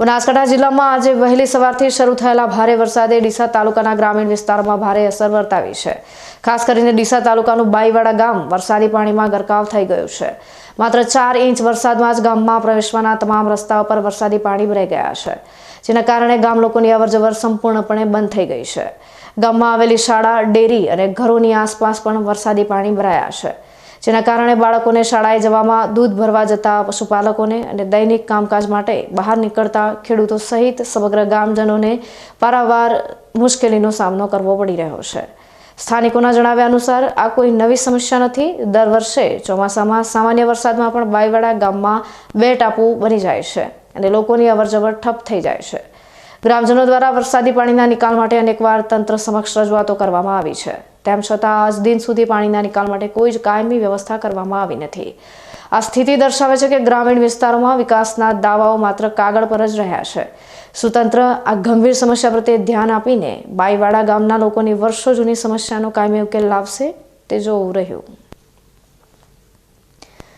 બનાસકાંઠા જિલ્લામાં આજે વહેલી સવારથી શરૂ થયેલા ભારે વરસાદે ડીસા તાલુકાના ગ્રામીણ વિસ્તારોમાં ભારે અસર વર્તાવી છે. ખાસ કરીને ડીસા તાલુકાનું બાઈવાડા ગામ વરસાદી પાણીમાં ગરકાવ થઈ ગયું છે. માત્ર ચાર ઇંચ વરસાદમાં જ ગામમાં પ્રવેશવાના તમામ રસ્તાઓ પર વરસાદી પાણી ભરાઈ ગયા છે. જેના કારણે ગામ લોકોની અવરજવર સંપૂર્ણપણે બંધ થઈ ગઈ છે. ગામમાં આવેલી શાળા, ડેરી અને ઘરોની આસપાસ પણ વરસાદી પાણી ભરાયા છે. જેના કારણે બાળકોને શાળાએ જવામાં દૂધ ભરવા જતા પશુપાલકોને અને દૈનિક કામકાજ માટે બહાર નીકળતા ખેડૂતો સહિત સમગ્ર ગામજનોને પારાવાર મુશ્કેલીનો સામનો કરવો પડી રહ્યો છે. સ્થાનિકોના જણાવ્યા અનુસાર, આ કોઈ નવી સમસ્યા નથી. દર વર્ષે ચોમાસામાં સામાન્ય વરસાદમાં પણ બાયવાડા ગામમાં બે ટાપુ બની જાય છે અને લોકોની અવરજવર ઠપ થઈ જાય છે. ગ્રામજનો દ્વારા વરસાદી પાણીના નિકાલ માટે અનેકવાર તંત્ર સમક્ષ રજૂઆતો કરવામાં આવી છે. તેમ છતાં આજ દિન સુધી પાણીના નિકાલ માટે કોઈ જ કાયમી વ્યવસ્થા કરવામાં આવી નથી. આ સ્થિતિ દર્શાવે છે કે ગ્રામીણ વિસ્તારોમાં વિકાસના દાવાઓ માત્ર કાગળ પર જ રહ્યા છે. સુતંત્ર આ ગંભીર સમસ્યા પ્રત્યે ધ્યાન આપીને બાઈવાડા ગામના લોકોની વર્ષો જૂની સમસ્યાનો કાયમી ઉકેલ લાવશે તે જોવું રહ્યું.